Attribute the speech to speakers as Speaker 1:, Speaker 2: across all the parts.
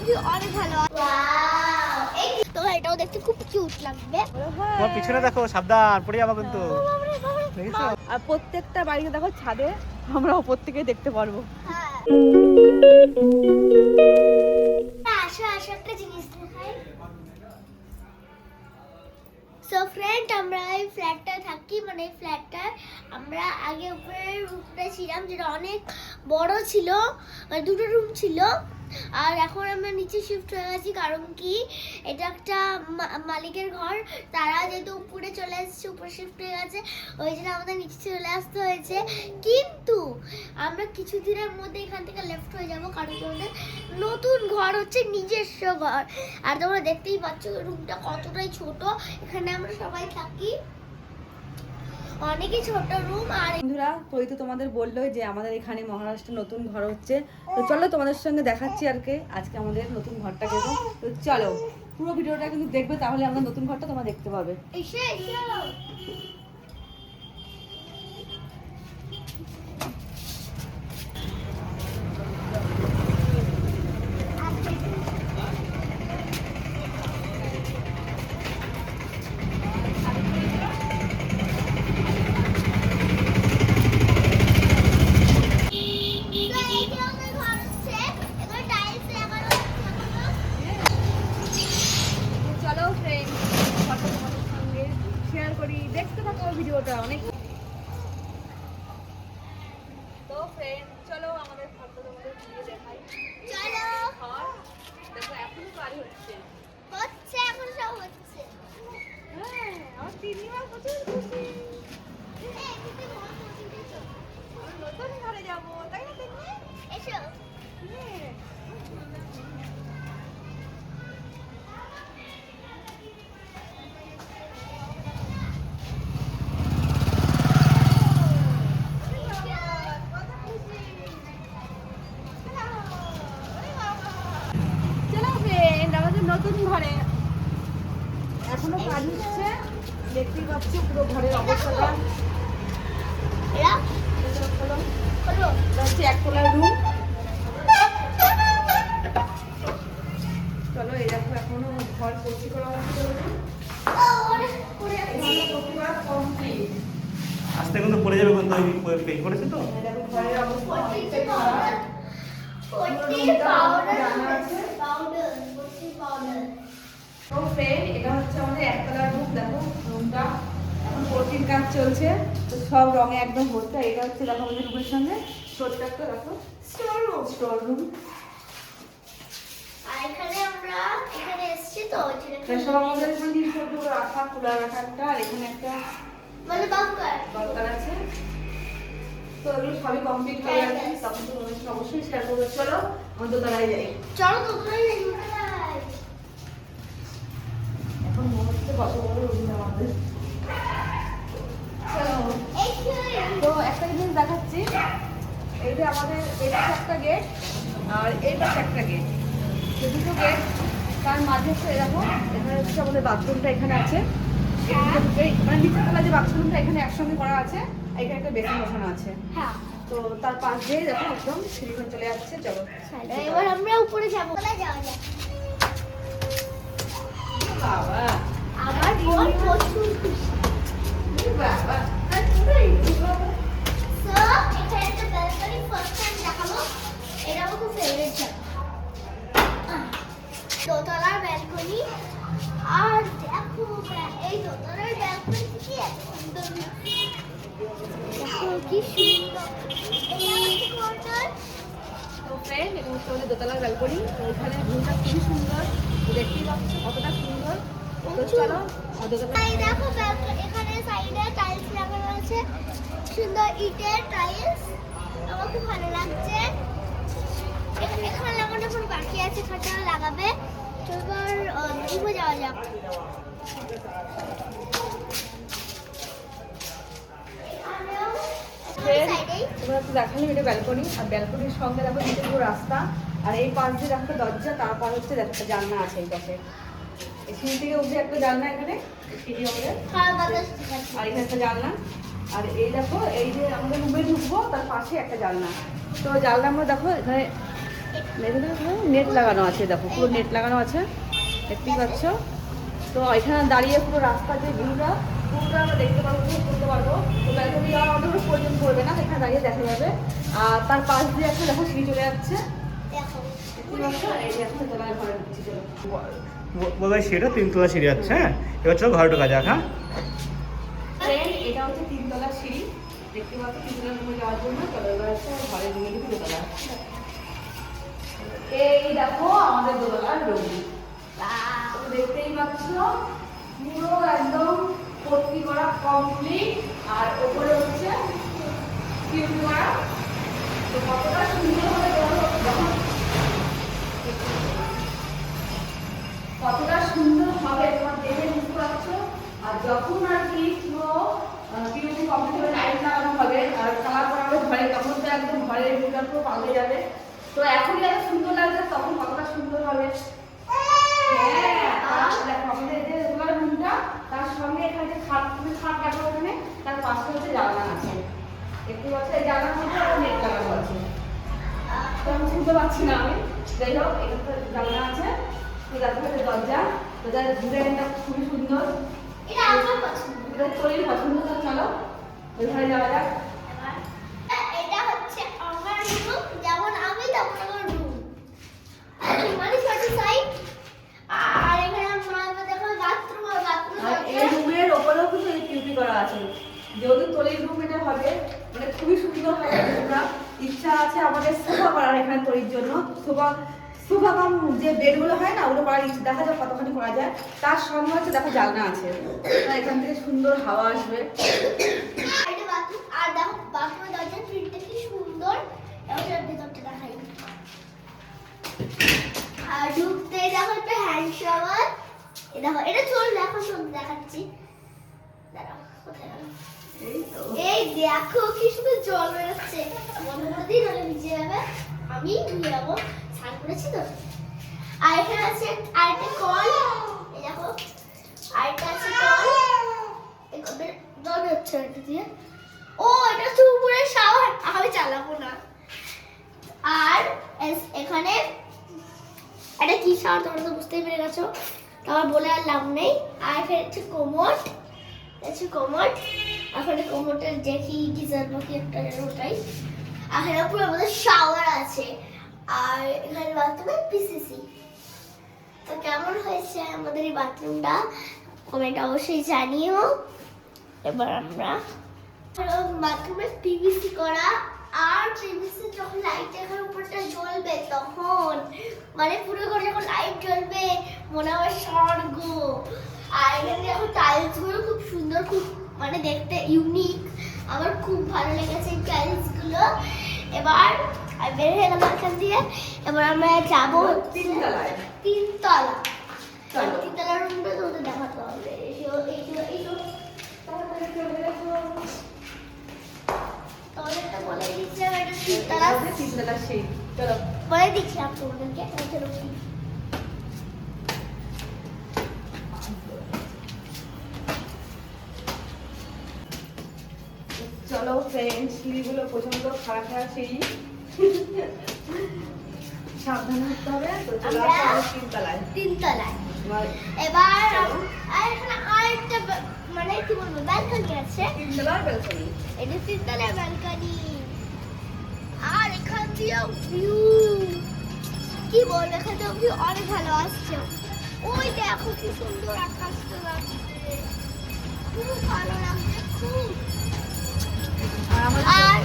Speaker 1: সবজি অনেক ভালো তোমার এটাও দেখতে খুব কিউট লাগবে।
Speaker 2: তোমার পিছনে দেখো সাবধান পড়ে যাব কিন্তু।
Speaker 3: আর প্রত্যেকটা বাড়িতে দেখো ছাদে আমরা ওপর থেকে দেখতে পারব।
Speaker 1: হ্যাঁ। আসো আসো একটা জিনিস সো ফ্রেন্ড আমরা এই ফ্ল্যাটটা থাকি মানে এই ফ্ল্যাটটা আমরা আগে উপরের রুমটা ছিলাম যেটা অনেক বড় ছিল মানে দুটো রুম ছিল। আর এখন আমরা নিচে শিফট হয়ে গেছি, কারণ কি এটা একটা মালিকের ঘর। তারা যেহেতু উপরে চলে এসেছে, উপরে শিফট হয়ে গেছে, ওই জন্য আমাদের নিচে চলে আসতে হয়েছে। কিন্তু আমরা কিছুদিনের মধ্যে এখান থেকে লেফট হয়ে যাব, কারণ কি আমাদের নতুন ঘর হচ্ছে নিজস্ব ঘর। আর তোমরা দেখতেই পাচ্ছ রুমটা কতটাই ছোট। এখানে আমরা সবাই থাকি। অনেকই ছোট রুম আর
Speaker 3: বন্ধুরা তোই তো তোমাদের বলল যে আমাদের এখানে মহারাষ্ট্রে নতুন ঘর হচ্ছে। তো চলো তোমাদের সঙ্গে দেখাচ্ছি আর কি আজকে আমাদের নতুন ঘরটা কেমন। তো চলো পুরো ভিডিওটা কিন্তু দেখবে তাহলে আমরা নতুন ঘরটা তোমরা দেখতে পাবে
Speaker 1: এসে এসে
Speaker 3: চলো ফ্রেন্ড ঘরটা তোমাদের সঙ্গে শেয়ার করি দেখতে থাকো ভিডিওটা অনেক তো ফ্রেন্ড চলো আমাদের ঘরটা তোমাদের ঘুরিয়ে দেখাই
Speaker 1: চলো
Speaker 3: ঘর দেখো এখনও কাজ হচ্ছে
Speaker 1: হচ্ছে এখন সব হচ্ছে
Speaker 3: হ্যাঁ আমার তিনবার প্রচুর খুশি
Speaker 1: এই, দিদি, বল, বল, দিদি, চল।
Speaker 3: আমরা নতুন ঘরে যাব তাই না তিন্নি?
Speaker 1: এসো
Speaker 3: হ্যাঁ। চলো ফ্রেন্ড আমাদের নতুন ঘরে এখনও কাজ হচ্ছে দেখতেই পাচ্ছ পুরো ঘরের অবস্থাটা
Speaker 1: এরা
Speaker 3: চলো, চলো।
Speaker 1: হলো
Speaker 3: এটা হচ্ছে একতলার রুম চলো এই দেখো এখনও ঘর করা হচ্ছে
Speaker 1: ও, ওরে, ওরে,
Speaker 2: আস্তে কিন্তু পড়ে যাবে কিন্তু ওই পেন্ট করেছে তো।
Speaker 3: দেখো ঘরের তো ফ্রেন্ড এটা হচ্ছে আমাদের একতলার রুম দেখো রুমটা এখন কাজ চলছে। তো সব রঙে একদম ভর্তি। এটা হচ্ছে দেখো আমাদের রুমের সঙ্গে ছোট্ট একটা দেখো স্টোর রুম
Speaker 1: আর এখানে আমরা এখানে এসেছি তো
Speaker 3: এটা সব আমাদের এখানে জিনিসপত্র রাখা খোলা রাখা একটা আর এখানে একটা
Speaker 1: মানে বাঙ্কার
Speaker 3: আছে। তো এগুলো সবই কমপ্লিট হয়ে গেছে তখন তো তোমাদের সঙ্গে অবশ্যই শেয়ার করব। চলো আমাদের দাঁড়াই যাই।
Speaker 1: চলো তো যাই
Speaker 3: এখন মনে হচ্ছে কত বড় রুম আমাদের। তো একটা জিনিস দেখাচ্ছি। এই যে আমাদের এই পাশে একটা গেট আর এই পাশে একটা গেট তো দুটো গেট তার মাঝে এরকম এখানে হচ্ছে আমাদের বাথরুমটা এখানে আছে। মানে নিচের তলা যে বাথরুমটা এখানে একসঙ্গে করা আছে এখানে একটা বেসিন বসানো আছে।
Speaker 1: হ্যাঁ।
Speaker 3: তো তার পাশ দিয়ে দেখো একদম সিঁড়ি চলে যাচ্ছে চলো।
Speaker 1: এবার আমরা উপরে যাব। যাওয়া যায়?
Speaker 3: বাবা।
Speaker 1: আমার বোন প্রচুর খুশি।
Speaker 3: বাবা।
Speaker 1: সো এখানে একটা ব্যালকনি ফার্স্ট টাইম দেখাবো। এটা আমার খুব ফেভারিট জায়গা। দোতলার ব্যালকনি। আর দেখো এই দোতলার ব্যালকনি কি এত সুন্দর দেখো কি সুন্দর।
Speaker 3: তো ফ্রেন্ড এটা হচ্ছে আমাদের দোতলার ব্যালকনি। তো এখানে ভিউটা খুবই সুন্দর। দেখতেই পাচ্ছ কতটা সুন্দর। তো চলো
Speaker 1: দেখো এখানে সাইডে টাইলস লাগানো আছে সুন্দর ইটের টাইলস আমার খুব ভালো লাগছে। এখ- এখানে লাগানো এখন বাকি আছে? এখানটা লাগাবে। এবার যাওয়া যাক।
Speaker 3: এটা ব্যালকনি আর ব্যালকনির সঙ্গে দেখো নিচে পুরো রাস্তা আর এই পাশ দিয়ে দেখো দরজা তারপর হচ্ছে একটা জানলা আছে এই পাশে। সিঁড়ি থেকে উঠে একটা জানলা এখানে সিঁড়ি আমাদের
Speaker 1: আছে
Speaker 3: আর এখানে একটা জানলা। আর এই দেখো এই যে আমাদের রুমে ঢুকবো তার পাশে একটা জানলা। তো জানলা আমরা দেখো এখানে নেট লাগানো আছে দেখো পুরো নেট লাগানো আছে দেখতেই পাচ্ছ? তো এখানে দাঁড়িয়ে পুরো রাস্তার যে ভিউটা পুরোটা আমরা দেখতে পারব করতে পারব। তো প্রয়োজন পড়বে না এখানে দাঁড়িয়ে দেখা যাবে। আর তার পাশ দিয়ে একটা দেখো সিঁড়ি চলে যাচ্ছে।
Speaker 2: সিঁড়িটা তিনতলা সিঁড়ি আছে হ্যাঁ? এবার চলো ঘরে ঢোকা যাক হ্যাঁ
Speaker 3: এটা হচ্ছে তিনতলা সিঁড়ি। দেখতে পাচ্ছ তিনতলা রুমে যাওয়ার জন্য চলো এবার ঘরের রুমে ঢুকে এই দেখো আমাদের দোতলার রুম দেখতেই পাচ্ছ, পুরো একদম ভর্তি করা কমপ্লিট আর ওপরে হচ্ছে তো কতটা সুন্দর যখন কতটা সুন্দর হবে তোমার দেখে বুঝতে পারছ? আর যখন আর কি পিউপি কমপ্লিট হবে লাইট লাগানো হবে, আর কালার করা হবে ঘরে, তখন তো একদম ঘরের ভিউটা পুরো পাল্টে যাবে। তো এখনই এত সুন্দর লাগছে তখন কতটা সুন্দর হবে হ্যাঁ, আর তার সঙ্গে এখানে যে খাট তুমি খাট ওখানে, তার পাশে হচ্ছে জানলা আছে। পাচ্ছ, এই জানলার মধ্যে আবার net লাগানো আছে। তো আমি শুনতে পাচ্ছি না আমি। যাই হোক, এখানে তো জানলা আছে। তো দেখো এটা দরজা। দরজার ডিজাইনটা খুবই সুন্দর।
Speaker 1: এটা আমার পছন্দ
Speaker 3: এটা পছন্দ তো চলো, যাওয়া যাক।
Speaker 1: এবার এটা হচ্ছে আমার রুম যেমন আমি তেমন আমার রুম মানে ছোট সাইড আর এখানে আমরা দেখো বাথরুম আর বাথরুম
Speaker 3: আর এই রুমের ওপরেও কিন্তু এই পিউপি করা আছে যেহেতু তলির রুম এটা হবে মানে খুবই সুন্দর হবে রুমটা ইচ্ছা আছে আমাদের এখানে তলির জন্য। সোফা কাম যে বেডগুলো হয় না ওগুলো ইচ্ছা দেখা যাক কতখানি করা যায়। তার সঙ্গে হচ্ছে দেখো জানলা আছে। আর এখান থেকে সুন্দর হাওয়া আসবে।
Speaker 1: আর দেখো বাথরুমের কি সুন্দর। এবার এর দেখাই। আর ঢুকতেই দেখো একটা হ্যান্ড শাওয়ার দেখো এটা চল দেখো চল দেখাচ্ছি। দাঁড়াও কোথায়
Speaker 3: এই
Speaker 1: দেখো কি সুন্দর জল বেরোচ্ছে। মনে ভিজে যাবে। আমি নিয়ে যাব স্নান করেছি তো। আর এখানে আছে, আরেকটা কল। এই দেখো, আরেকটা আছে কল। জল বেরোচ্ছে এটা দিয়ে। ও, এটা হচ্ছে উপরে শাওয়ার আমি চালাবো না। আর এখানে এটা কি শাওয়ার তোমরা তো বুঝতেই পেরে গেছো। তোমার বলে আর লাভ নেই। আর এখানে হচ্ছে কোমর আছে কোমর এখন কোমরটা দেখি গিজার বাকি একটা ওটাই। আর এখানে পুরো আমাদের শাওয়ার আছে। আর এখানে বাথরুমে পিসিসি তো কেমন হয়েছে আমাদের এই বাথরুমটা কমেন্ট অবশ্যই জানিও। এবার আমরা বাথরুমে পিভিসি করা। আর পিভিসি যখন লাইট এখানে উপরটা জ্বলবে তখন মানে পুরো ঘরে যখন লাইট জ্বলবে, মনে হবে স্বর্গ। আর এখানে দেখো টাইলসগুলো খুব সুন্দর, খুব মানে দেখতে ইউনিক আমার খুব ভালো লেগেছে এই টাইলসগুলো এবার আমি বের হয়ে গেলাম এখান থেকে এবার আমরা যাব
Speaker 3: তিনতলায়।
Speaker 1: তিনতলা।
Speaker 3: চলো।
Speaker 1: তিনতলা রুমটা তোমাদের দেখাতে হবে। বলে দিচ্ছিলাম এটা তিনতলা
Speaker 3: তিনতলা সিঁড়ি চলো।
Speaker 1: বলে দিচ্ছিলাম তোমাদেরকে
Speaker 3: চলো ফ্রেন্ড সিঁড়িগুলো প্রচণ্ড খারাপ খারাপ সিঁড়ি। সাবধানে উঠতে হবে তো চলো তিনতলায়।
Speaker 1: তিনতলায়। এবার আর এখানে আরেকটা মানে কি বলব ব্যালকনি আছে।
Speaker 3: তিনতলার ব্যালকনি
Speaker 1: এটা তিনতলার ব্যালকনি আর এখান দিয়ে ভিউ কি বলব এখান থেকে ভিউ অনেক ভালো আসছে। ওই দেখো কি সুন্দর আকাশটা লাগছে। খুব ভালো লাগছে খুব।
Speaker 3: আর?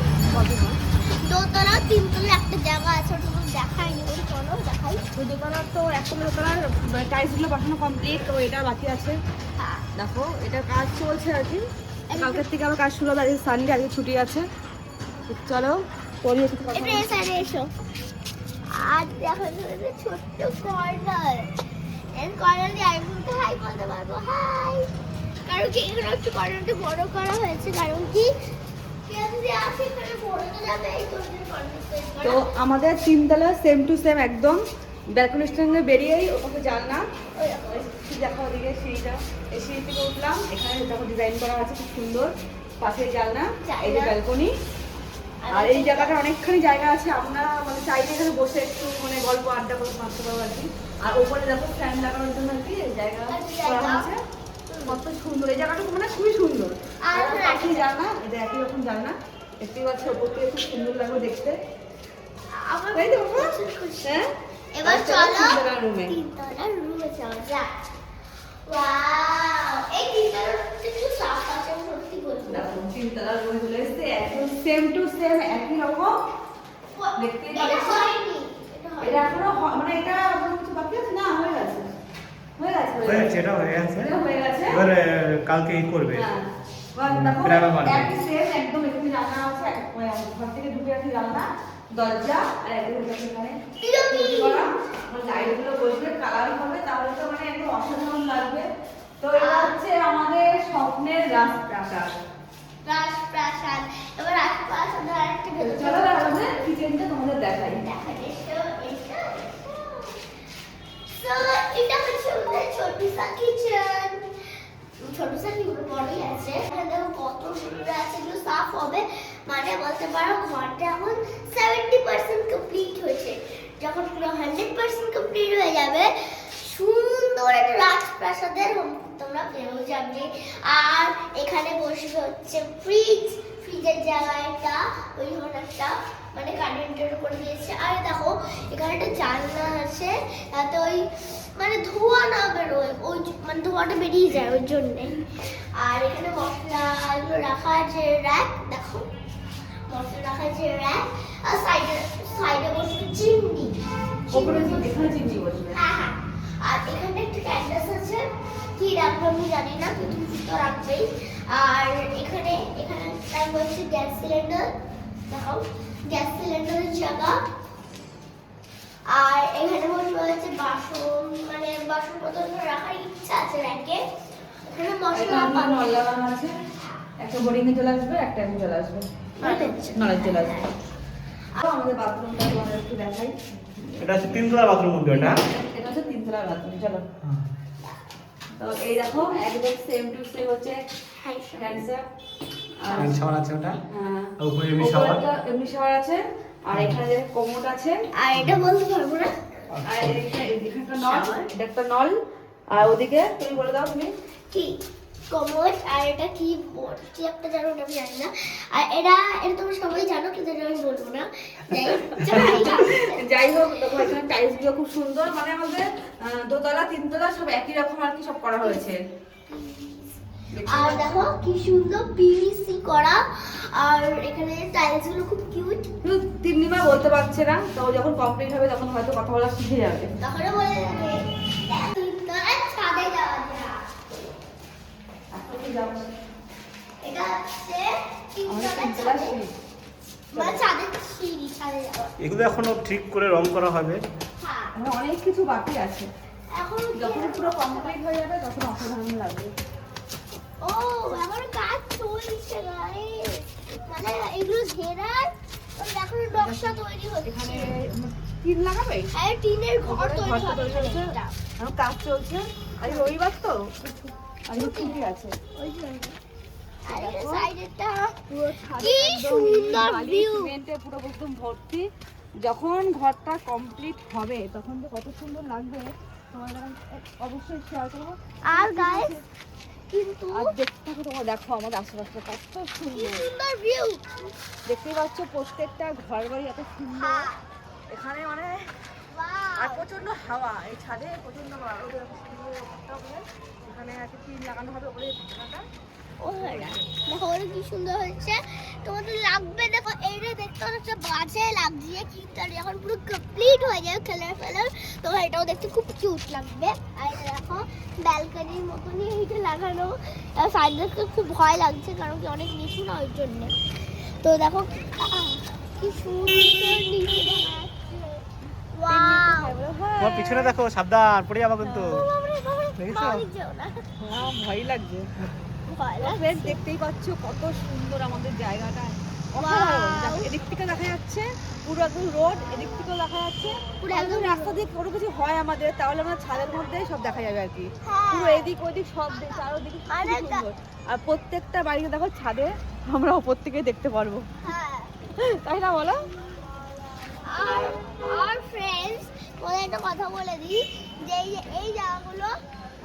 Speaker 1: দোতলা তিনতলা একটা জায়গা আছে ওটা তো দেখাইনি ওই চলো দেখাই
Speaker 3: দোতলার তো একটা দোতলার টাইলসগুলো কমপ্লিট তো এটা বাকি আছে দেখো এটার কাজ চলছে আর কি। কালকের থেকে আবার কাজ শুরু হবে আজকে সানডে আজকে ছুটি আছে। চলো
Speaker 1: এটা সাইডে এসো আর দেখো এখানে ছোট্ট কর্নার এর কর্নার দিয়ে আরেকজনকে হাই বলতে পারব। হাই কারণ কি এখানে একটু কর্নারটা বড় করা হয়েছে। কারণ কি তো
Speaker 3: আমাদের তিনতলা সেম টু সেম একদম। ব্যালকনি স্ট্যান্ডে বেরিয়েই ওখানে জানলা।
Speaker 1: দেখো
Speaker 3: ওদিকে সিঁড়িটা। এই সিঁড়ি থেকে উঠলাম। এখানে দেখো ডিজাইন করা আছে, খুব সুন্দর। পাশে জানলা, এই যে ব্যালকনি আর এই জায়গাটা অনেকখানি জায়গা আছে। আমরা মানে চাইলে এখানে বসে একটু মানে গল্প, আড্ডা করে মারতে পারব আর কি। আর উপরে দেখো ফ্যান লাগানোর জন্য আর কি, জায়গা করা হয়েছে। কত সুন্দর। এই জায়গাটা মানে খুবই সুন্দর।
Speaker 1: আর
Speaker 3: জানা এটা একই রকম জানা দেখতেই পাচ্ছ ওপর থেকে খুব সুন্দর লাগবে দেখতে। তাই তো। হ্যাঁ?
Speaker 1: এবার
Speaker 3: চলো রুমে।
Speaker 1: এই একটু
Speaker 3: চলে এসেছে একদম সেম টু সেম একই রকম। দেখতেই
Speaker 1: এটা
Speaker 3: এখনও মানে এটা কিছু বাকি আছে? না হয়ে গেছে। হয়ে গেছে
Speaker 2: হয়ে গেছে। এটা হয়ে গেছে।
Speaker 3: হয়ে গেছে।
Speaker 2: এবার কালকে ই করবে।
Speaker 3: একই একদম এখানে আছে, মানে ঘর থেকে ঢুকে আছে জানলা, দরজা, আর একদম এখানে এখানে
Speaker 1: বিরতি।
Speaker 3: তৈরি করা। light গুলো বসবে, colour হবে, তাহলে তো মানে একদম অসাধারণ লাগবে। তো এটা হচ্ছে আমাদের স্বপ্নের রাজপ্রাসাদ।
Speaker 1: রাজপ্রাসাদ এবার রাজপ্রাসাদ আর একটা
Speaker 3: চলো আমাদের কিচেনটা তোমাদের দেখাই
Speaker 1: দেখা এসো এসো So, এটা হচ্ছে আমাদের ছোটুসা কিচেন ছোটুসা কি বড়ই আছে। এখানে দেখো কত সুন্দর আছে, এগুলো সাফ হবে। মানে বলতে পারো ঘরটা এখন সেভেন্টি পার্সেন্ট কমপ্লিট হয়েছে। যখন পুরো হান্ড্রেড পার্সেন্ট কমপ্লিট হয়ে যাবে, সুন্দর একটা রাজপ্রাসাদের তোমরা পেয়েও যাবে। আর এখানে বসবে হচ্ছে ফ্রিজ ফ্রিজের জায়গাটা ওই একটা মানে কারেন্টের করে দিয়েছে। আর দেখো এখানে একটা জানলা আছে তাতে ওই মানে ধোঁয়া না বেরোয় ওই মানে ধোঁয়াটা বেরিয়ে যায় ওই জন্যে। আর এখানে মশলা এগুলো রাখা আছে র্যাক দেখো। মশলা রাখা আছে র্যাক আর সাইডে সাইডে বসে চিমনি
Speaker 3: ওপরে যে- এখানে চিমনি বসবে।
Speaker 1: হ্যাঁ হ্যাঁ। আর এখানে একটা ক্যান্ডাস আছে। কি রাখব আমি জানি না কিন্তু কিছু তো রাখবেই। আর এখানে এখানে তার বলছে গ্যাস সিলিন্ডার দেখাও গ্যাস সিলিন্ডারের জায়গা আর এখানে বসে হচ্ছে বাসন মানে বাসনপত্র রাখার ইচ্ছা আছে র্যাকে এখানে মশলা
Speaker 3: লাগানো আছে। একটা বোরিং এ চলে আসবে একটা এখানে চলে আসবে। নলেজ চলে আসবে। আর আমাদের বাথরুমটা তোমাদের একটু দেখাই।
Speaker 2: এটা হচ্ছে তিনতলা বাথরুম মধ্যে ওটা?
Speaker 3: এটা হচ্ছে তিনতলার বাথরুম চলো। তো এই দেখো একদম সেম টু সেম হচ্ছে।
Speaker 1: হ্যাঁ
Speaker 3: আর
Speaker 2: শাওয়ার আছে ওটা?
Speaker 3: হ্যাঁ,
Speaker 2: উপরে এমনি শাওয়ার?
Speaker 3: এমনি শাওয়ার আছে আর এখানে যে কোমোড আছে।
Speaker 1: আর এটা বলতে পারব না।
Speaker 3: আর এখানে এখানে একটা নল এটা একটা নল। আর ওদিকে তুমি বলে দাও তুমি।
Speaker 1: কি? কমোড আর এটা কি বোর্ড কি একটা জানো আমি জানি না। আর এরা এটা তোমরা সবাই জানো কিন্তু এটা আমি বলব না। যাই হোক,
Speaker 3: দেখো এখানে টাইলসগুলো খুব সুন্দর। মানে আমাদের আহ, দোতলা তিনতলা সব একই রকম আর কি সব করা হয়েছে।
Speaker 1: আর দেখো কি সুন্দর পিভিসি করা। আর এখানে টাইলসগুলো খুব কিউট
Speaker 3: কিন্তু তিন্নিমা বলতে পারছে না তো যখন কমপ্লিট হবে তখন হয়তো কথা বলা শিখে যাবে।
Speaker 1: তাহলে বলে ছাদে যাওয়া
Speaker 3: যাব?
Speaker 1: এটা হচ্ছে ছাদে। যাওয়া
Speaker 2: এগুলো এখনও ঠিক করে রং করা হবে।
Speaker 1: হ্যাঁ।
Speaker 3: অনেক কিছু বাকি আছে।
Speaker 1: এখন
Speaker 3: যখন পুরো কমপ্লিট হয়ে যাবে তখন অসাধারণ লাগবে।
Speaker 1: ও আমার কাজ চলছে গাইস। মানে এগুলো ঘেরার এখন নকশা তৈরি হচ্ছে।
Speaker 3: এখানে টিন লাগাবে?
Speaker 1: আর টিনের ঘর তৈরি
Speaker 3: ঘরটা
Speaker 1: হবে
Speaker 3: তৈরি হচ্ছে। এখন কাজ চলছে। আজ রবিবার তো? ছুটি আছে।
Speaker 1: ওই জন্য।
Speaker 3: যখন ঘরটা কমপ্লিট হবে তখন তো কত সুন্দর লাগবে। তোমাদের অবশ্যই শেয়ার করব।
Speaker 1: আর গাইস কিন্তু
Speaker 3: আর দেখতে থাকো তোমরা দেখো আমাদের আশেপাশে কত সুন্দর।
Speaker 1: ভিউ
Speaker 3: দেখতেই পাচ্ছ প্রত্যেকটা ঘর বাড়ি এত সুন্দর।
Speaker 1: হ্যাঁ।
Speaker 3: এখানে মানে আর প্রচণ্ড হাওয়া এই ছাদে প্রচণ্ড এখানে একটা টিন লাগানো হবে ওপরে। ঢাকাটা
Speaker 1: দেখো ওটা কি সুন্দর হচ্ছে তোমাদের লাগবে দেখো এইটা দেখতে অনেকটা বাজে লাগছে কিন্তু যখন পুরো কমপ্লিট হয়ে যাবে কালার ফালার। এটাও দেখতে খুব কিউট লাগবে। আর এটা দেখো ব্যালকনির মতনই এইটা লাগানো। আর খুব ভয় লাগছে কারণ কি অনেক নিচু না ওই জন্য। তো দেখো কি সুন্দর নিচে দেখা
Speaker 2: তোমার পিছনে দেখো সাবধান পড়ে যাব কিন্তু।
Speaker 3: হ্যাঁ ভয় লাগছে। ফ্রেন্ড দেখতেই পাচ্ছ কত সুন্দর আমাদের জায়গাটা! অসাধারণ। এদিক থেকে দেখা যাচ্ছে পুরো একদম রোড এদিক থেকেও দেখা যাচ্ছে।
Speaker 1: পুরো একদম
Speaker 3: রাস্তা দিয়ে কোনো কিছু হয় আমাদের তাহলে আমরা ছাদের মধ্যে সব দেখা যাবে আর কি।
Speaker 1: হ্যাঁ।
Speaker 3: পুরো এদিক ওদিক সব চারোদিকে
Speaker 1: আরে
Speaker 3: প্রত্যেকটা বাড়িতে দেখো ছাদে আমরা ওপর থেকে দেখতে পারব।
Speaker 1: হ্যাঁ।
Speaker 3: তাই না বলো?
Speaker 1: আর আর ফ্রেন্ডস বলে একটা কথা বলে দিই যে এই জায়গাগুলো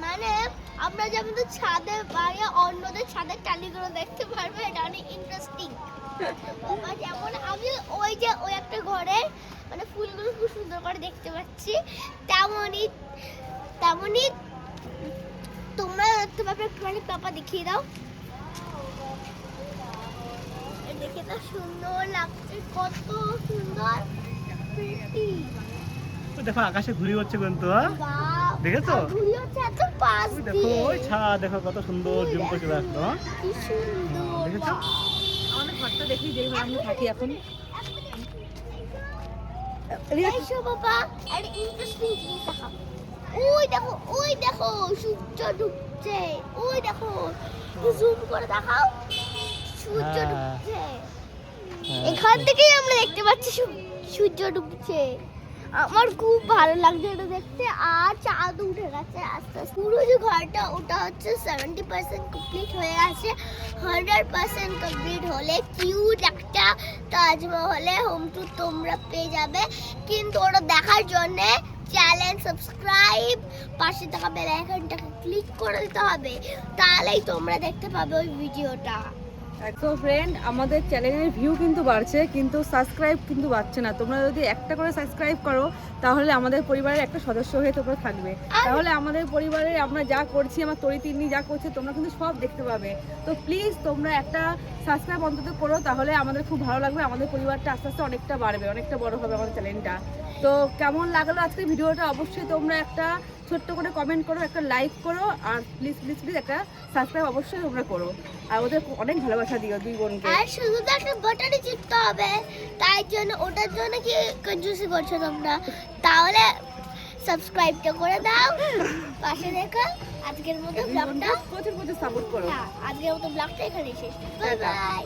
Speaker 1: মানে আমরা যেমন তো ছাদে বাইরে অন্যদের ছাদের টালিগুলো দেখতে পারবে এটা অনেক ইন্টারেস্টিং যেমন আমি ওই যে ওই একটা ঘরে মানে ফুলগুলো খুব সুন্দর করে দেখতে পাচ্ছি। তেমনই তেমনই তোমরা পাবে একটুখানি পাপা দেখিয়ে দাও। দেখে তো সুন্দর লাগছে কত সুন্দর।
Speaker 2: দেখো আকাশে ঘুরি হচ্ছে কিন্তু হ্যাঁ? দেখেছ? দেখো ওই ছা দেখো কত সুন্দর জুম করে চলে আসলো?
Speaker 1: কি সুন্দর
Speaker 2: দেখেছ?
Speaker 3: আমাদের ঘরটা দেখি যেই আমরা থাকি এখন।
Speaker 1: এসো বাবা একটা ইন্টারেস্টিং জিনিস দেখাবো ওই দেখো ওই দেখো সূর্য ডুবছে। ওই দেখো জুম করে দেখাও। সূর্য
Speaker 2: হ্যাঁ।
Speaker 1: ডুবছে।
Speaker 2: হ্যাঁ,
Speaker 1: এখান থেকেই আমরা দেখতে পাচ্ছি সূ- সূর্য ডুবছে। আমার খুব ভালো লাগছে এটা দেখতে। আর চাঁদ উঠে গেছে আস্তে আস্তে। পুরো যে ঘরটা, ওটা হচ্ছে সেভেন্টি পার্সেন্ট কমপ্লিট হয়ে গেছে। হান্ড্রেড পার্সেন্ট কমপ্লিট হলে কিউট একটা তাজমহলে হোম টু তোমরা পেয়ে যাবে। কিন্তু ওটা দেখার জন্যে চ্যানেল সাবস্ক্রাইব পাশে থাকা বেল আইকনটাকে ক্লিক করে দিতে হবে। তাহলেই তোমরা দেখতে পাবে ওই ভিডিওটা
Speaker 3: তো ফ্রেন্ড আমাদের চ্যানেলের ভিউ কিন্তু বাড়ছে, কিন্তু সাবস্ক্রাইব কিন্তু বাড়ছে না। তোমরা যদি একটা করে সাবস্ক্রাইব করো, তাহলে আমাদের পরিবারের একটা সদস্য হয়ে তোমরা থাকবে। তাহলে আমাদের পরিবারে আমরা যা করছি, আমার তরি তিন্নি যা করছে, তোমরা কিন্তু সব দেখতে পাবে। তো প্লিজ তোমরা একটা সাবস্ক্রাইব অন্তত করো, তাহলে আমাদের খুব ভালো লাগবে, আমাদের পরিবারটা আস্তে আস্তে অনেকটা বাড়বে, অনেকটা বড় হবে আমাদের চ্যানেলটা তো কেমন লাগল আজকে ভিডিওটা? অবশ্যই তোমরা একটা ছোট্ট করে কমেন্ট করো একটা লাইক করো আর প্লিজ প্লিজ প্লিজ একটা সাবস্ক্রাইব অবশ্যই তোমরা করো। আর ওদের অনেক ভালোবাসা দিও দুই বোনকে।
Speaker 1: আর শুধু তো একটা বাটনই চিপতে হবে তাই জন্য ওটার জন্য কি কঞ্জুসি করছ তোমরা? তাহলে সাবস্ক্রাইবটা করে দাও পাশে দেখো আজকের মতো ব্লগটা
Speaker 3: প্রচুর প্রচুর সাপোর্ট করো।
Speaker 1: হ্যাঁ আজকের মতো ব্লগটা এখানে শেষ। Bye bye